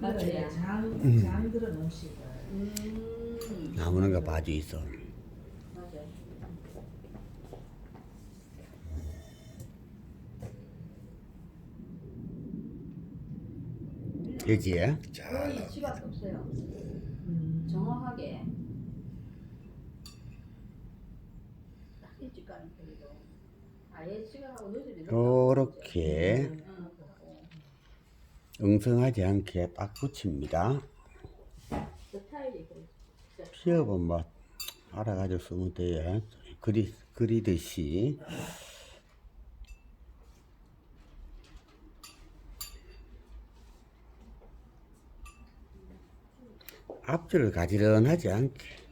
맞아요. 장, 음. 장 들은 음식을 음. 나오는 거 봐주 있어. 맞아요. 그지? 거의 집밖에 없어요. 음. 정확하게. 딱 일찍 가는 편이고. 아예 시간하고 늦으면 요렇게. 엉성하지 않게 딱 붙입니다. 피업은 뭐 알아가지고 쓰면 돼요. 그리, 그리듯이. 앞줄을 가지런하지 않게.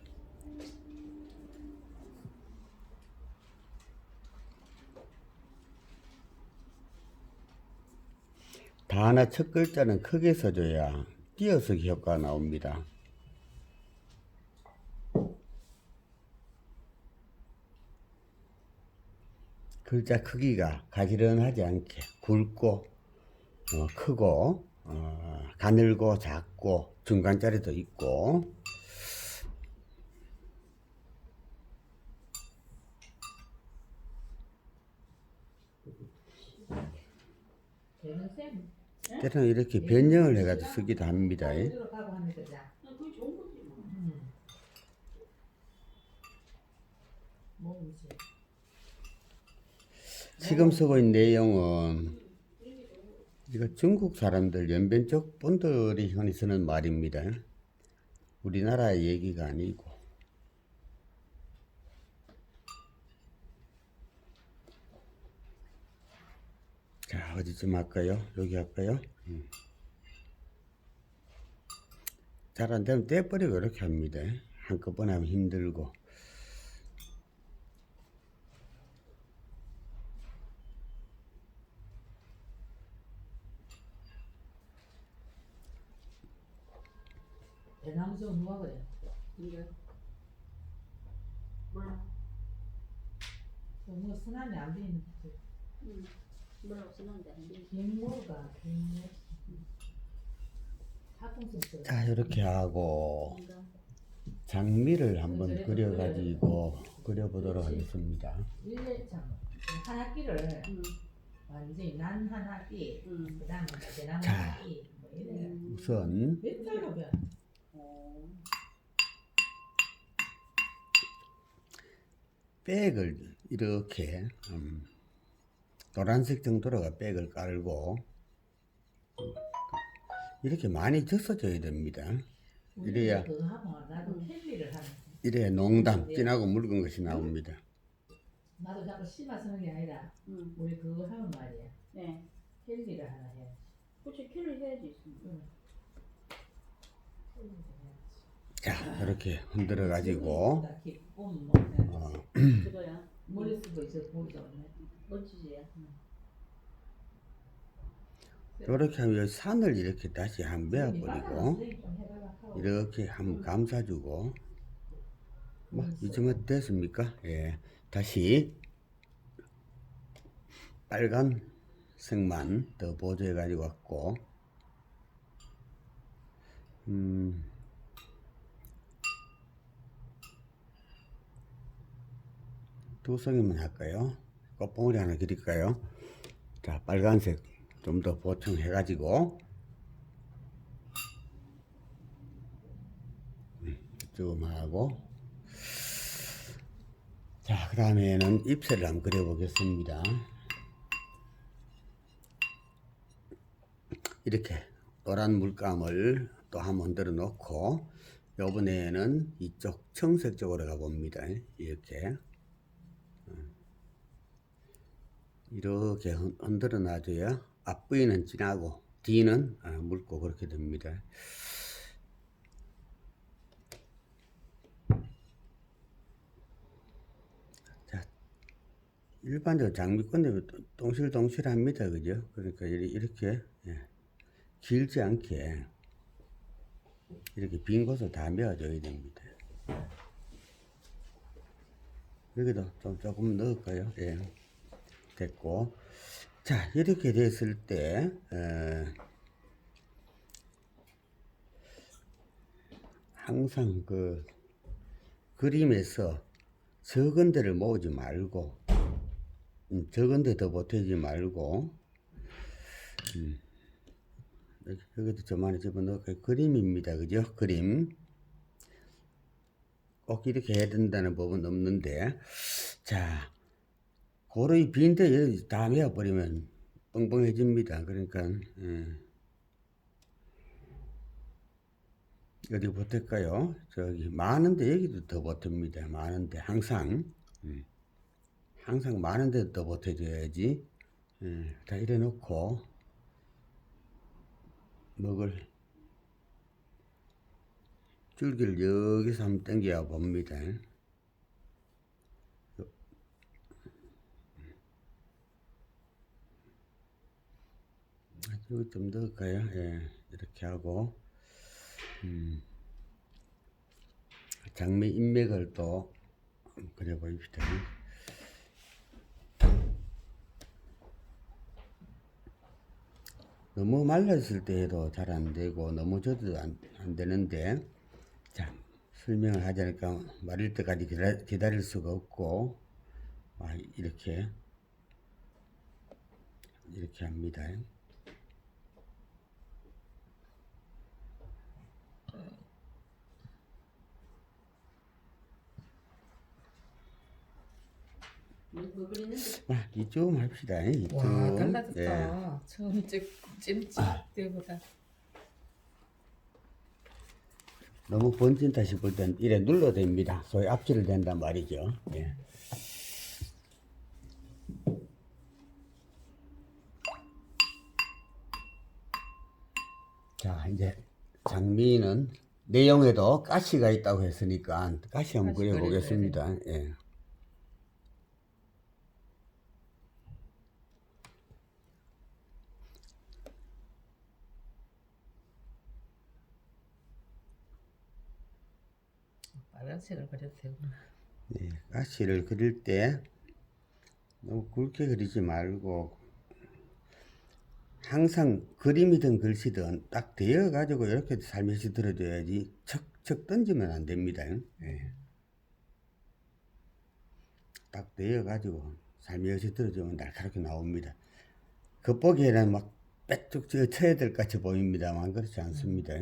단어 첫 글자는 크게 써줘야 띄어쓰기 효과가 나옵니다. 글자 크기가 가지런하지 않게 굵고 어, 크고 어, 가늘고 작고 중간짜리도 있고 셈. 때로는 이렇게 변형을 해가지고 쓰기도 합니다. 뭐. 음. 지금 쓰고 있는 내용은 이거 중국 사람들 연변 쪽 분들이 흔히 쓰는 말입니다. 우리나라의 얘기가 아니고 자 어디쯤 할까요? 여기 할까요? 음. 잘 안 되면 떼버리고 이렇게 합니다. 한꺼번에 하면 힘들고 대나무서 누가 그래? 이게 몰라. 너무 순환이 안 되는 응. 뭐라고 쓰는데. 자 이렇게 하고 장미를 한번 그려가지고 그려보도록 하겠습니다. 일례장 한 학기를 응. 완전히 난한 학기, 응. 그다음에 대나무 자. 학기 뭐 이래. 음. 우선 몇 달로 변? 어. 백을 이렇게 음, 노란색 정도로가 백을 깔고 음, 이렇게 많이 젖어줘야 됩니다. 이래야 하는. 이래야 농담 진하고 묽은 것이 나옵니다. 나도 자꾸 심화 쓰는 게 아니라 응. 우리 그거 하면 말이야. 네. 캘리를 하나 해. 그렇지 킬을 해야지. 응. 자 이렇게 흔들어 가지고 뭐 어. 머리 쓰고. 이렇게 하면 산을 이렇게 다시 한 메어버리고 이렇게 한번 감싸주고. 뭐 이쯤은 됐습니까? 예, 다시 빨간 색만 더 보조해 가지고 왔고. 음. 두 송이만 할까요? 꽃봉오리 하나 그릴까요? 자 빨간색 좀 더 보충해 가지고. 좀 하고. 자 그 다음에는 잎새를 한번 그려보겠습니다. 이렇게 노란 물감을 또 한번 흔들어 놓고 요번에는 이쪽 청색 쪽으로 가봅니다. 이렇게 이렇게 흔- 흔들어 놔줘야 앞부위는 진하고 뒤는 아, 묽고 그렇게 됩니다 자, 일반적으로 장미꽃잎이 또 동실동실합니다. 그죠? 그러니까 이렇게, 예, 길지 않게 이렇게 빈 곳을 다 메워줘야 됩니다. 여기도 좀 조금 넣을까요? 예. 됐고. 자, 이렇게 됐을 때, 에, 항상 그 그림에서 적은 데를 모으지 말고 음, 적은 데 더 보태지 말고 음, 여기, 여기도 저만에 집어넣을까요? 그림입니다. 그죠? 그림 꼭 이렇게 해야 된다는 법은 없는데 자 빈데 여기 다 메어버리면 뻥뻥해집니다. 그러니까 예. 어디 보탤까요? 저기 많은데 여기도 더 보탭니다. 많은데 항상 음. 항상 많은데 더 보태줘야지. 예. 다 이래 놓고 먹을 줄기를 여기서 한번 당겨 봅니다. 이거 좀 넣을까요? 예, 이렇게 하고 음, 장미 인맥을 또 그려봅시다. 너무 말랐을 때 해도 잘 안 되고 너무 젖어도 안, 안 되는데 자 설명을 하자니까 마를 때까지 기다, 기다 릴 수가 없고 아, 이렇게 이렇게 합니다. 뭐, 뭐 그리는데? 아, 이쪽 합시다. 이쪽. 와 달라졌다. 예. 처음 찍 찜찍 때보다. 너무 번진다 싶을 땐 이래 눌러야 됩니다. 소위 앞질을 된단 말이죠. 예. 자, 이제 장미는 내용에도 가시가 있다고 했으니까 가시 한번 가시 그려보겠습니다. 예. 빨간색을 그려도 되구나. 네, 가시를 그릴 때 너무 굵게 그리지 말고 항상 그림이든 글씨든 딱 되어 가지고 이렇게 살며시 들어줘야지 척척 던지면 안 됩니다. 예. 딱 되어 가지고 살며시 들어주면 날카롭게 나옵니다. 겉보기에는 막 빼쭉 저 쳐야 될 같이 보입니다만 그렇지 않습니다.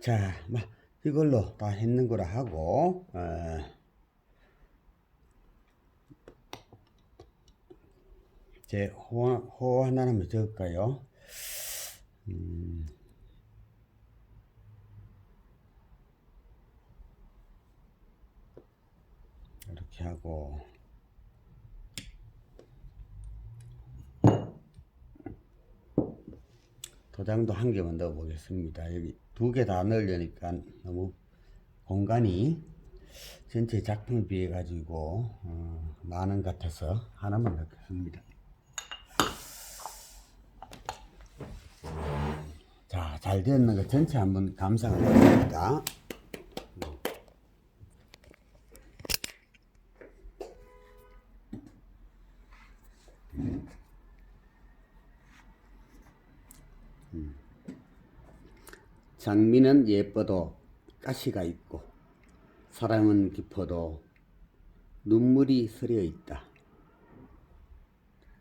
자, 막 이걸로 다 했는 거라 하고 어, 제 호, 호 하나만 적을까요? 음, 이렇게 하고 도장도 한 개만 넣어 보겠습니다. 여기 두 개 다 넣으려니까 너무 공간이 전체 작품에 비해 가지고 어, 많은 것 같아서 하나만 넣겠습니다. 자, 잘 되었는 거 전체 한번 감상을 해봅니다. 장미는 예뻐도 가시가 있고 사랑은 깊어도 눈물이 서려 있다.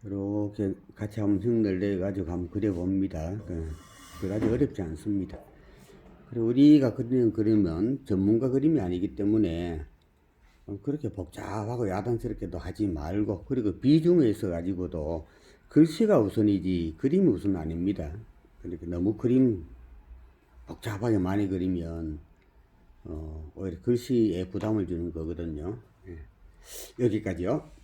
이렇게 같이 한번 흉내를 내가지고 한번 그려봅니다. 그, 그래가지고 어렵지 않습니다. 그리고 우리가 그리는 그림은 전문가 그림이 아니기 때문에 그렇게 복잡하고 야단스럽게도 하지 말고 그리고 비중에 있어 가지고도 글씨가 우선이지 그림이 우선 아닙니다. 그러니까 너무 그림 복잡하게 많이 그리면 어, 오히려 글씨에 부담을 주는 거거든요. 예. 여기까지요.